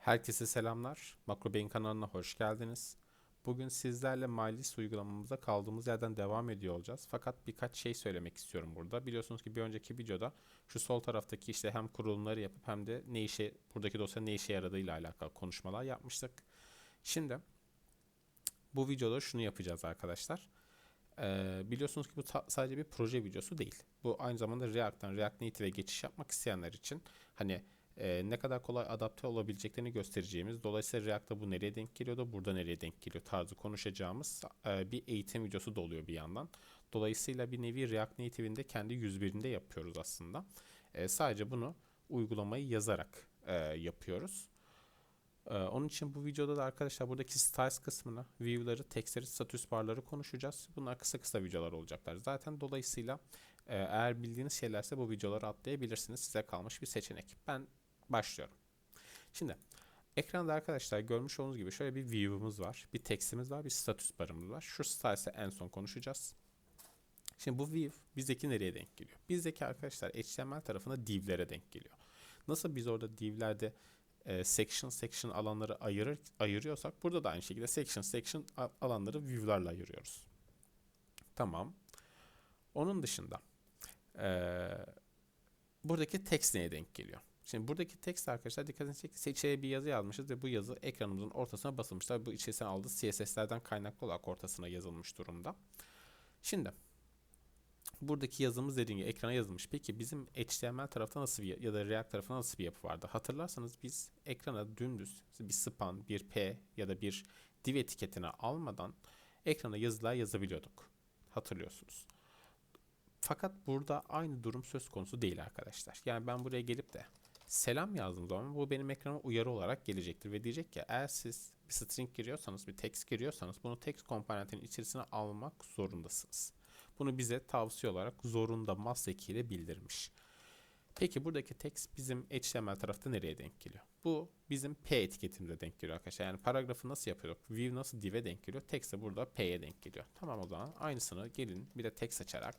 Herkese selamlar. Makro Beyin kanalına hoş geldiniz. Bugün sizlerle MyList uygulamamıza kaldığımız yerden devam ediyor olacağız. Fakat birkaç şey söylemek istiyorum burada. Biliyorsunuz ki bir önceki videoda şu sol taraftaki işte hem kurulumları yapıp hem de ne işe buradaki dosya ne işe yaradığıyla alakalı konuşmalar yapmıştık. Şimdi bu videoda şunu yapacağız arkadaşlar. Ee, biliyorsunuz ki bu sadece bir proje videosu değil. Bu aynı zamanda React'tan React Native'e geçiş yapmak isteyenler için hani e, ne kadar kolay adapte olabileceklerini göstereceğimiz. Dolayısıyla React'ta bu nereye denk geliyor da burada nereye denk geliyor tarzı konuşacağımız e, bir eğitim videosu da oluyor bir yandan. Dolayısıyla bir nevi React Native'in de kendi 101'inde yapıyoruz aslında. E, sadece bunu uygulamayı yazarak e, yapıyoruz. Ee, onun için bu videoda da arkadaşlar buradaki styles kısmını, view'ları, textleri, status barları konuşacağız. Bunlar kısa kısa videolar olacaklar. Zaten dolayısıyla e, eğer bildiğiniz şeylerse bu videoları atlayabilirsiniz. Size kalmış bir seçenek. Ben başlıyorum. Şimdi ekranda arkadaşlar görmüş olduğunuz gibi şöyle bir view'umuz var. Bir text'imiz var, bir status barımız var. Şu styles'e en son konuşacağız. Şimdi bu view bizdeki nereye denk geliyor? Bizdeki arkadaşlar HTML tarafına div'lere denk geliyor. Nasıl biz orada div'lerde e, section section alanları ayırır, ayırıyorsak burada da aynı şekilde section section alanları view'larla ayırıyoruz. Tamam. Onun dışında e, buradaki text neye denk geliyor? Şimdi buradaki text arkadaşlar dikkatinizi çekti. Seçeğe bir yazı yazmışız ve bu yazı ekranımızın ortasına basılmış. Bu içerisine aldığı CSS'lerden kaynaklı olarak ortasına yazılmış durumda. Şimdi buradaki yazımız dediğim gibi ekrana yazılmış. Peki bizim HTML tarafta nasıl bir ya da React tarafında nasıl bir yapı vardı? Hatırlarsanız biz ekrana dümdüz bir span, bir p ya da bir div etiketini almadan ekrana yazılar yazabiliyorduk. Hatırlıyorsunuz. Fakat burada aynı durum söz konusu değil arkadaşlar. Yani ben buraya gelip de selam yazdığım zaman bu benim ekrana uyarı olarak gelecektir ve diyecek ki eğer siz bir string giriyorsanız, bir text giriyorsanız bunu text komponentinin içerisine almak zorundasınız. Bunu bize tavsiye olarak zorunda mas ekiyle bildirmiş. Peki buradaki text bizim HTML tarafta nereye denk geliyor? Bu bizim P etiketimize denk geliyor arkadaşlar. Yani paragrafı nasıl yapıyorduk? View nasıl div'e denk geliyor? Text de burada P'ye denk geliyor. Tamam o zaman aynısını gelin bir de text açarak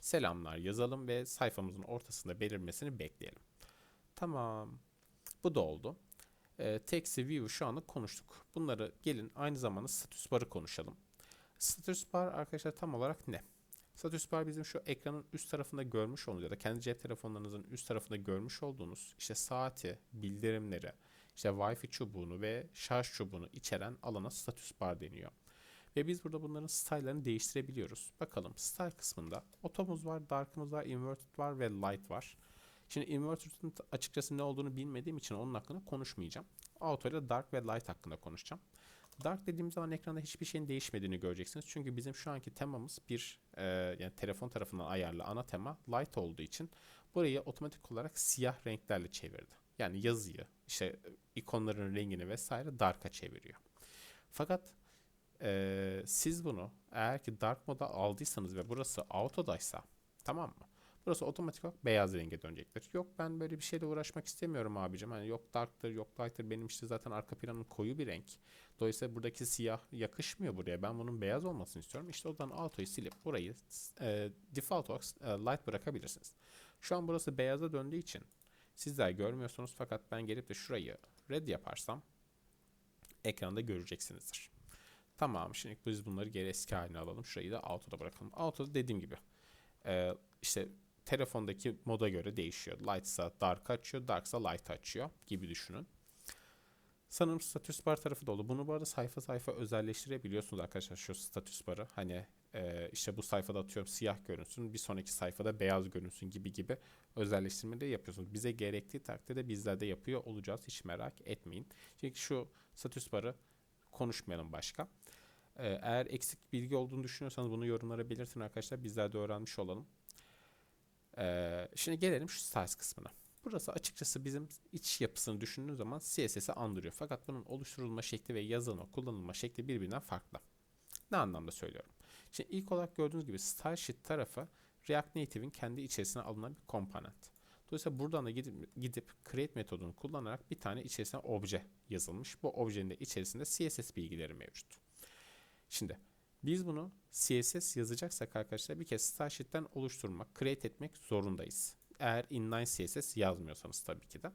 selamlar yazalım ve sayfamızın ortasında belirmesini bekleyelim. Tamam. Bu da oldu. E, ve view şu anlık konuştuk. Bunları gelin aynı zamanda status barı konuşalım. Status bar arkadaşlar tam olarak ne? Status bar bizim şu ekranın üst tarafında görmüş olduğunuz ya da kendi cep telefonlarınızın üst tarafında görmüş olduğunuz işte saati, bildirimleri, işte Wi-Fi çubuğunu ve şarj çubuğunu içeren alana status bar deniyor. Ve biz burada bunların style'larını değiştirebiliyoruz. Bakalım style kısmında automuz var, dark'ımız var, inverted var ve light var. Şimdi inverted'ın açıkçası ne olduğunu bilmediğim için onun hakkında konuşmayacağım. Auto ile dark ve light hakkında konuşacağım. Dark dediğim zaman ekranda hiçbir şeyin değişmediğini göreceksiniz. Çünkü bizim şu anki temamız bir e, yani telefon tarafından ayarlı ana tema light olduğu için burayı otomatik olarak siyah renklerle çevirdi. Yani yazıyı, işte ikonların rengini vesaire dark'a çeviriyor. Fakat e, siz bunu eğer ki dark moda aldıysanız ve burası autodaysa tamam mı? Burası otomatik olarak beyaz renge dönecektir. Yok ben böyle bir şeyle uğraşmak istemiyorum abicim. Hani yok darktır, yok light'tır. Benim işte zaten arka planım koyu bir renk. Dolayısıyla buradaki siyah yakışmıyor buraya. Ben bunun beyaz olmasını istiyorum. İşte oradan auto'yu silip burayı e, default olarak e, light bırakabilirsiniz. Şu an burası beyaza döndüğü için sizler görmüyorsunuz fakat ben gelip de şurayı red yaparsam ekranda göreceksinizdir. Tamam şimdi biz bunları geri eski haline alalım. Şurayı da auto'da bırakalım. Auto'da dediğim gibi e, işte telefondaki moda göre değişiyor. Light'sa dark açıyor, dark'sa light açıyor gibi düşünün. Sanırım status bar tarafı da oldu. Bunu bu arada sayfa sayfa özelleştirebiliyorsunuz arkadaşlar şu status barı. Hani e, işte bu sayfada atıyorum siyah görünsün, bir sonraki sayfada beyaz görünsün gibi gibi özelleştirme de yapıyorsunuz. Bize gerektiği takdirde bizler de yapıyor olacağız. Hiç merak etmeyin. Çünkü şu status barı konuşmayalım başka. E, eğer eksik bilgi olduğunu düşünüyorsanız bunu yorumlara belirtin arkadaşlar. Bizler de öğrenmiş olalım. Ee, şimdi gelelim şu styles kısmına. Burası açıkçası bizim iç yapısını düşündüğün zaman CSS'i andırıyor. Fakat bunun oluşturulma şekli ve yazılma, kullanılma şekli birbirinden farklı. Ne anlamda söylüyorum? Şimdi ilk olarak gördüğünüz gibi style sheet tarafı React Native'in kendi içerisine alınan bir komponent. Dolayısıyla buradan da gidip, gidip create metodunu kullanarak bir tane içerisine obje yazılmış. Bu objenin de içerisinde CSS bilgileri mevcut. Şimdi biz bunu CSS yazacaksak arkadaşlar bir kez style oluşturmak, create etmek zorundayız. Eğer inline CSS yazmıyorsanız tabii ki de.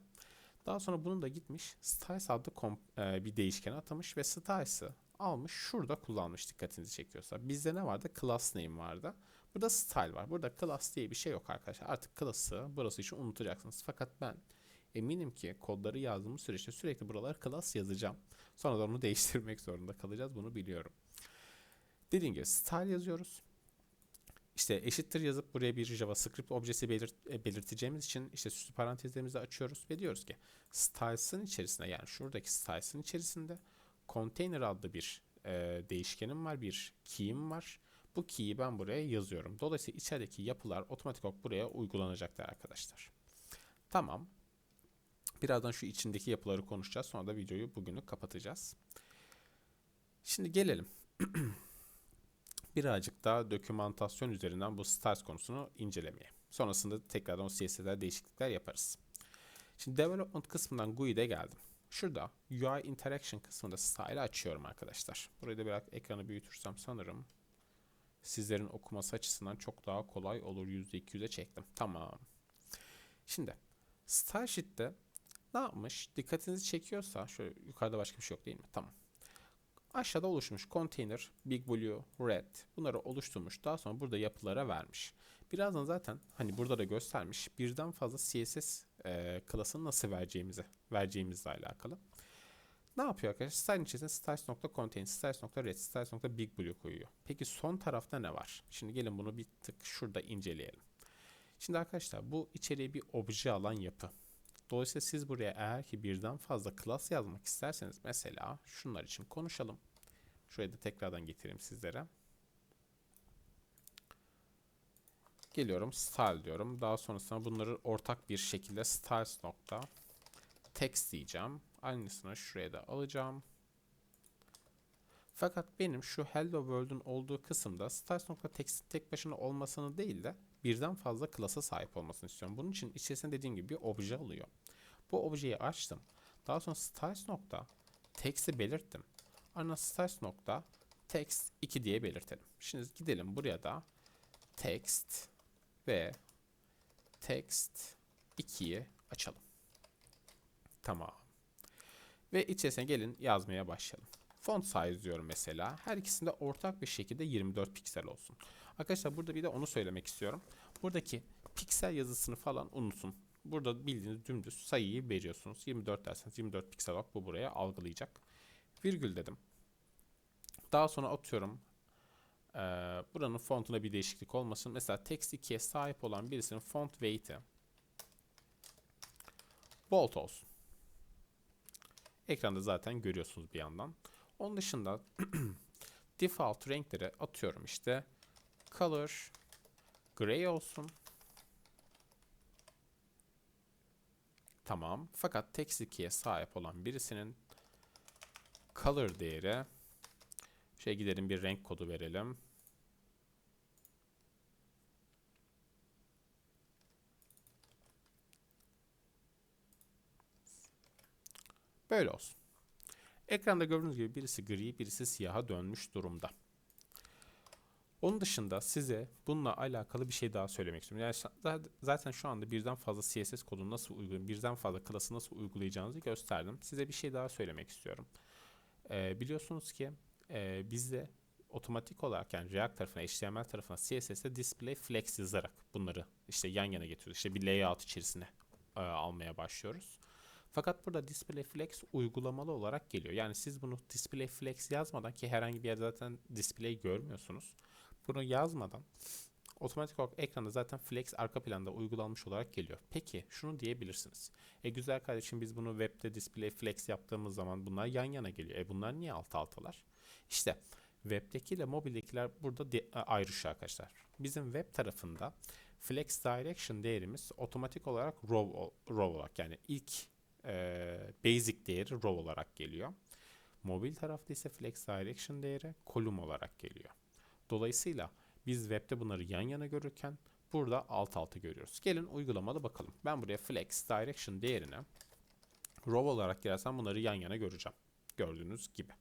Daha sonra bunu da gitmiş styles adlı e, bir değişkene atamış ve styles'ı almış şurada kullanmış dikkatinizi çekiyorsa. Bizde ne vardı? Class name vardı. Burada style var. Burada class diye bir şey yok arkadaşlar. Artık class'ı burası için unutacaksınız. Fakat ben eminim ki kodları yazdığımız süreçte sürekli buralara class yazacağım. Sonra da onu değiştirmek zorunda kalacağız. Bunu biliyorum. Dediğim gibi style yazıyoruz. İşte eşittir yazıp buraya bir JavaScript objesi belirt- e, belirteceğimiz için işte süslü parantezlerimizi açıyoruz ve diyoruz ki styles'ın içerisinde yani şuradaki styles'ın içerisinde container adlı bir e, değişkenim var, bir key'im var. Bu key'i ben buraya yazıyorum. Dolayısıyla içerideki yapılar otomatik olarak buraya uygulanacaklar arkadaşlar. Tamam. Birazdan şu içindeki yapıları konuşacağız. Sonra da videoyu bugünlük kapatacağız. Şimdi gelelim. Birazcık daha dokümantasyon üzerinden bu styles konusunu incelemeye. Sonrasında tekrardan o CSS'ler değişiklikler yaparız. Şimdi development kısmından GUI'de geldim. Şurada UI interaction kısmında style'ı açıyorum arkadaşlar. Burayı da biraz ekranı büyütürsem sanırım sizlerin okuması açısından çok daha kolay olur. %200'e çektim. Tamam. Şimdi style sheet'te ne yapmış? Dikkatinizi çekiyorsa şöyle yukarıda başka bir şey yok değil mi? Tamam. Aşağıda oluşmuş container, big blue, red bunları oluşturmuş. Daha sonra burada yapılara vermiş. Birazdan zaten hani burada da göstermiş birden fazla CSS e, klasını nasıl vereceğimizi vereceğimizle alakalı. Ne yapıyor arkadaşlar? Style içerisinde styles.contain, styles.red, styles.bigblue koyuyor. Peki son tarafta ne var? Şimdi gelin bunu bir tık şurada inceleyelim. Şimdi arkadaşlar bu içeriye bir obje alan yapı. Dolayısıyla siz buraya eğer ki birden fazla class yazmak isterseniz mesela şunlar için konuşalım. Şurayı da tekrardan getireyim sizlere. Geliyorum style diyorum. Daha sonrasında bunları ortak bir şekilde styles nokta text diyeceğim. Aynısını şuraya da alacağım. Fakat benim şu hello world'un olduğu kısımda styles.text tek başına olmasını değil de birden fazla class'a sahip olmasını istiyorum. Bunun için içerisinde dediğim gibi bir obje alıyor. Bu objeyi açtım. Daha sonra styles nokta text'i belirttim. Ana styles nokta text 2 diye belirtelim. Şimdi gidelim buraya da text ve text 2'yi açalım. Tamam. Ve içerisine gelin yazmaya başlayalım. Font size diyorum mesela. Her ikisinde ortak bir şekilde 24 piksel olsun. Arkadaşlar burada bir de onu söylemek istiyorum. Buradaki piksel yazısını falan unutun. Burada bildiğiniz dümdüz sayıyı veriyorsunuz. 24 derseniz 24 piksel olarak bu buraya algılayacak. Virgül dedim. Daha sonra atıyorum ee, buranın fontuna bir değişiklik olmasın. Mesela text 2'ye sahip olan birisinin font weight'i bold olsun. Ekranda zaten görüyorsunuz bir yandan. Onun dışında default renkleri atıyorum işte color gray olsun. Tamam. Fakat text 2'ye sahip olan birisinin color değeri şey gidelim bir renk kodu verelim. Böyle olsun. Ekranda gördüğünüz gibi birisi gri, birisi siyaha dönmüş durumda. Onun dışında size bununla alakalı bir şey daha söylemek istiyorum. Yani zaten şu anda birden fazla CSS kodunu nasıl uygulayın, birden fazla klası nasıl uygulayacağınızı gösterdim. Size bir şey daha söylemek istiyorum. Ee, biliyorsunuz ki e, bizde otomatik olarak yani React tarafına, HTML tarafına CSS'de display flex yazarak bunları işte yan yana getiriyoruz. İşte bir layout içerisine e, almaya başlıyoruz. Fakat burada display flex uygulamalı olarak geliyor. Yani siz bunu display flex yazmadan ki herhangi bir yerde zaten display görmüyorsunuz. Bunu yazmadan otomatik olarak ekranda zaten flex arka planda uygulanmış olarak geliyor. Peki şunu diyebilirsiniz. E güzel kardeşim biz bunu webde display flex yaptığımız zaman bunlar yan yana geliyor. E bunlar niye alt altalar? İşte webdeki ile mobildekiler burada de, ayrışıyor arkadaşlar. Bizim web tarafında flex direction değerimiz otomatik olarak row, row olarak yani ilk e, basic değeri row olarak geliyor. Mobil tarafta ise flex direction değeri kolum olarak geliyor. Dolayısıyla biz webde bunları yan yana görürken burada alt alta görüyoruz. Gelin uygulamada bakalım. Ben buraya flex direction değerine row olarak girersem bunları yan yana göreceğim. Gördüğünüz gibi.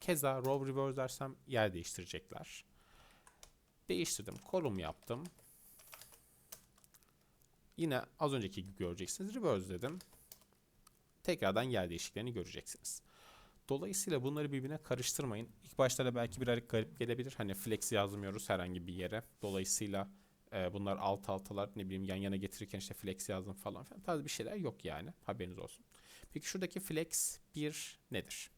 Keza row reverse dersem yer değiştirecekler. Değiştirdim. Kolum yaptım. Yine az önceki gibi göreceksiniz. Reverse dedim. tekrardan yer değişikliklerini göreceksiniz. Dolayısıyla bunları birbirine karıştırmayın. İlk başlarda belki birazcık garip gelebilir. Hani flex yazmıyoruz herhangi bir yere. Dolayısıyla e, bunlar alt altalar ne bileyim yan yana getirirken işte flex yazdım falan filan tarzı bir şeyler yok yani. Haberiniz olsun. Peki şuradaki flex 1 nedir?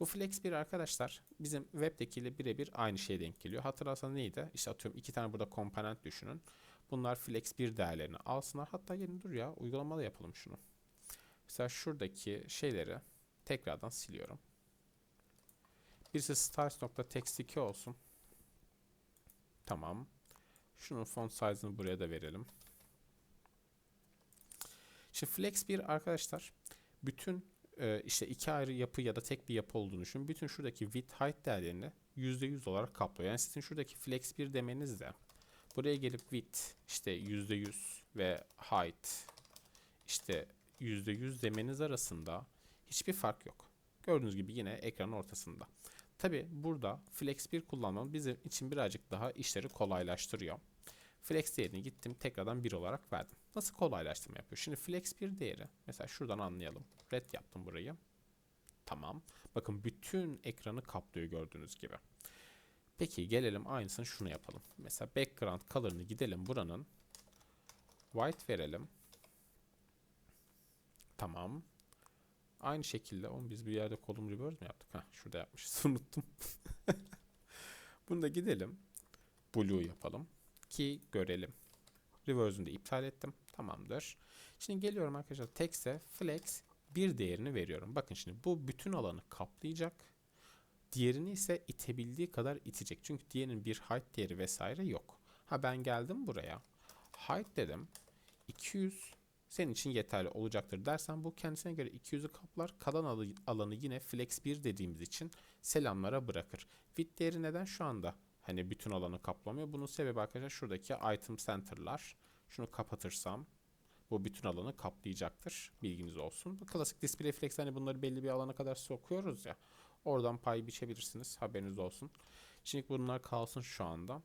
Bu flex 1 arkadaşlar bizim web'dekiyle birebir aynı şeye denk geliyor. Hatırlarsanız neydi? İşte atıyorum iki tane burada komponent düşünün. Bunlar flex 1 değerlerini alsınlar. Hatta gelin dur ya uygulamada yapalım şunu. Mesela şuradaki şeyleri tekrardan siliyorum. Birisi styles.text2 olsun. Tamam. Şunun font size'ını buraya da verelim. Şimdi flex 1 arkadaşlar bütün e, işte iki ayrı yapı ya da tek bir yapı olduğunu düşünün. Bütün şuradaki width height değerlerini %100 olarak kaplıyor. Yani sizin şuradaki flex 1 demeniz de buraya gelip width işte %100 ve height işte %100 demeniz arasında hiçbir fark yok. Gördüğünüz gibi yine ekranın ortasında. Tabi burada Flex 1 kullanmam bizim için birazcık daha işleri kolaylaştırıyor. Flex değerini gittim tekrardan 1 olarak verdim. Nasıl kolaylaştırma yapıyor? Şimdi Flex 1 değeri mesela şuradan anlayalım. Red yaptım burayı. Tamam. Bakın bütün ekranı kaplıyor gördüğünüz gibi. Peki gelelim aynısını şunu yapalım. Mesela background color'ını gidelim buranın. White verelim. Tamam. Aynı şekilde onu biz bir yerde kolum reverse mi yaptık? Heh, şurada yapmışız. Unuttum. Bunu da gidelim. Blue yapalım. Ki görelim. Reverse'ünü de iptal ettim. Tamamdır. Şimdi geliyorum arkadaşlar. Text'e flex bir değerini veriyorum. Bakın şimdi bu bütün alanı kaplayacak. Diğerini ise itebildiği kadar itecek. Çünkü diğerinin bir height değeri vesaire yok. Ha ben geldim buraya. Height dedim. 200 senin için yeterli olacaktır dersen bu kendisine göre 200'ü kaplar. Kalan alanı yine flex 1 dediğimiz için selamlara bırakır. Width değeri neden şu anda hani bütün alanı kaplamıyor? Bunun sebebi arkadaşlar şuradaki item center'lar. Şunu kapatırsam bu bütün alanı kaplayacaktır. Bilginiz olsun. Klasik display flex hani bunları belli bir alana kadar sokuyoruz ya. Oradan pay biçebilirsiniz. Haberiniz olsun. Şimdi bunlar kalsın şu anda.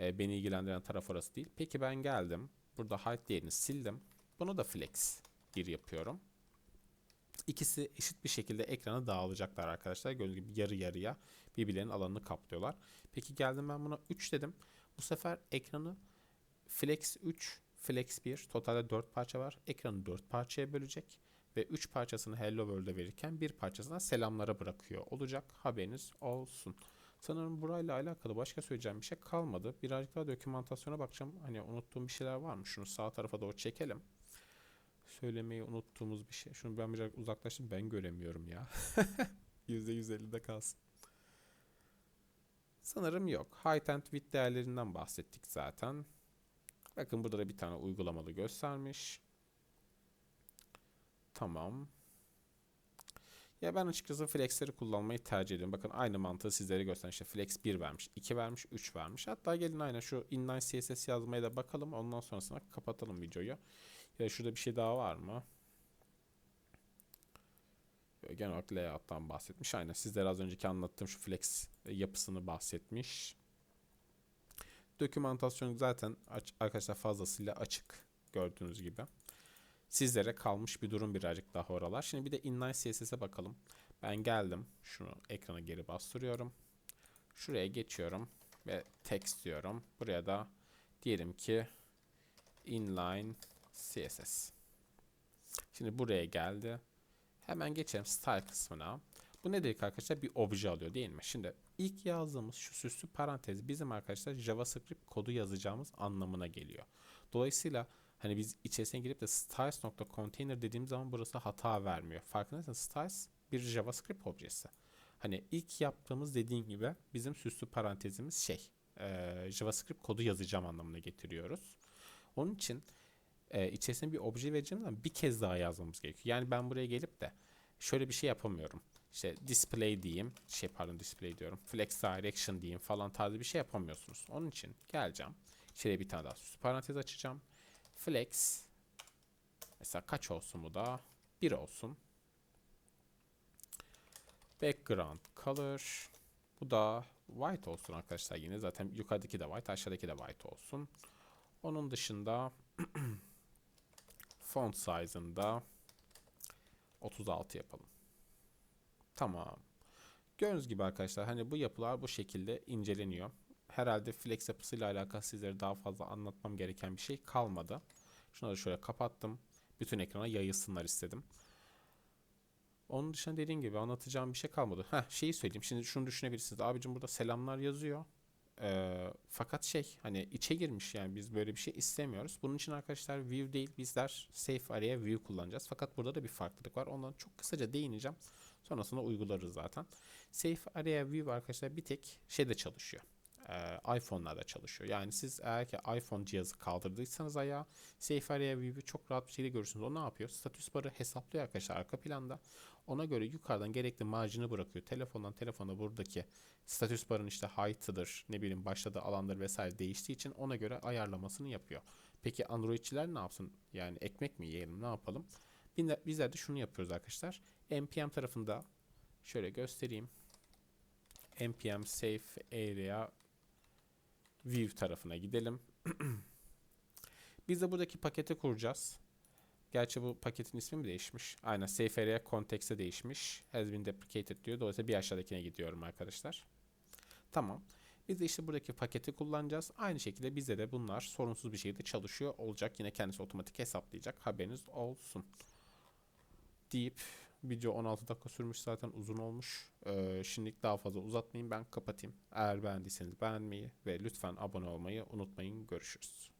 Ee, beni ilgilendiren taraf orası değil. Peki ben geldim. Burada height değerini sildim. Bunu da flex 1 yapıyorum. İkisi eşit bir şekilde ekrana dağılacaklar arkadaşlar. Gördüğünüz gibi yarı yarıya birbirlerinin alanını kaplıyorlar. Peki geldim ben buna 3 dedim. Bu sefer ekranı flex 3, flex 1 totalde 4 parça var. Ekranı 4 parçaya bölecek ve 3 parçasını Hello World'e verirken bir parçasına selamlara bırakıyor olacak. Haberiniz olsun. Sanırım burayla alakalı başka söyleyeceğim bir şey kalmadı. Birazcık daha dokümantasyona bakacağım. Hani unuttuğum bir şeyler var mı? Şunu sağ tarafa doğru çekelim. Söylemeyi unuttuğumuz bir şey. Şunu ben biraz uzaklaştım. Ben göremiyorum ya. %150'de kalsın. Sanırım yok. Height and width değerlerinden bahsettik zaten. Bakın burada da bir tane uygulamalı göstermiş. Tamam. Ya ben açıkçası flexleri kullanmayı tercih ediyorum. Bakın aynı mantığı sizlere gösteren işte flex 1 vermiş, 2 vermiş, 3 vermiş. Hatta gelin aynen şu inline CSS yazmaya da bakalım. Ondan sonrasında kapatalım videoyu. Ya şurada bir şey daha var mı? Genel olarak layout'tan bahsetmiş. Aynen sizlere az önceki anlattığım şu flex yapısını bahsetmiş. Dokümantasyon zaten arkadaşlar fazlasıyla açık gördüğünüz gibi. Sizlere kalmış bir durum birazcık daha oralar. Şimdi bir de inline CSS'e bakalım. Ben geldim. Şunu ekrana geri bastırıyorum. Şuraya geçiyorum ve text diyorum. Buraya da diyelim ki inline CSS. Şimdi buraya geldi. Hemen geçelim style kısmına. Bu ne dedik arkadaşlar? Bir obje alıyor değil mi? Şimdi ilk yazdığımız şu süslü parantez bizim arkadaşlar JavaScript kodu yazacağımız anlamına geliyor. Dolayısıyla hani biz içerisine girip de styles.container dediğim zaman burası hata vermiyor. Farkındaysanız styles bir JavaScript objesi. Hani ilk yaptığımız dediğim gibi bizim süslü parantezimiz şey e, JavaScript kodu yazacağım anlamına getiriyoruz. Onun için e, içerisine bir obje vereceğim zaman bir kez daha yazmamız gerekiyor. Yani ben buraya gelip de şöyle bir şey yapamıyorum. İşte display diyeyim, şey pardon display diyorum, flex direction diyeyim falan tarzı bir şey yapamıyorsunuz. Onun için geleceğim. Şöyle bir tane daha süs parantez açacağım. Flex mesela kaç olsun bu da? 1 olsun. Background color bu da white olsun arkadaşlar yine zaten yukarıdaki de white aşağıdaki de white olsun. Onun dışında font size'ında 36 yapalım. Tamam. Gördüğünüz gibi arkadaşlar hani bu yapılar bu şekilde inceleniyor. Herhalde flex yapısıyla alakalı sizlere daha fazla anlatmam gereken bir şey kalmadı. Şunları şöyle kapattım. Bütün ekrana yayılsınlar istedim. Onun dışında dediğim gibi anlatacağım bir şey kalmadı. Heh şeyi söyleyeyim. Şimdi şunu düşünebilirsiniz. Abicim burada selamlar yazıyor. Ee, fakat şey hani içe girmiş yani biz böyle bir şey istemiyoruz. Bunun için arkadaşlar view değil bizler safe araya view kullanacağız. Fakat burada da bir farklılık var. Ondan çok kısaca değineceğim. Sonrasında uygularız zaten. Safe araya view arkadaşlar bir tek şeyde çalışıyor. Ee, iPhone'larda çalışıyor. Yani siz eğer ki iPhone cihazı kaldırdıysanız ayağa Area View'u çok rahat bir şekilde görürsünüz. O ne yapıyor? Status barı hesaplıyor arkadaşlar arka planda. Ona göre yukarıdan gerekli marjini bırakıyor. Telefondan telefona buradaki status barın işte height'ıdır, ne bileyim başladığı alandır vesaire değiştiği için ona göre ayarlamasını yapıyor. Peki Androidçiler ne yapsın? Yani ekmek mi yiyelim ne yapalım? Bizler de şunu yapıyoruz arkadaşlar. npm tarafında şöyle göstereyim. npm safe area view tarafına gidelim. Biz de buradaki paketi kuracağız. Gerçi bu paketin ismi mi değişmiş? Aynen Area Context'e değişmiş. Has been deprecated diyor. Dolayısıyla bir aşağıdakine gidiyorum arkadaşlar. Tamam. Biz de işte buradaki paketi kullanacağız. Aynı şekilde bizde de bunlar sorunsuz bir şekilde çalışıyor olacak. Yine kendisi otomatik hesaplayacak. Haberiniz olsun. Deyip video 16 dakika sürmüş zaten uzun olmuş. Ee, şimdilik daha fazla uzatmayayım ben kapatayım. Eğer beğendiyseniz beğenmeyi ve lütfen abone olmayı unutmayın. Görüşürüz.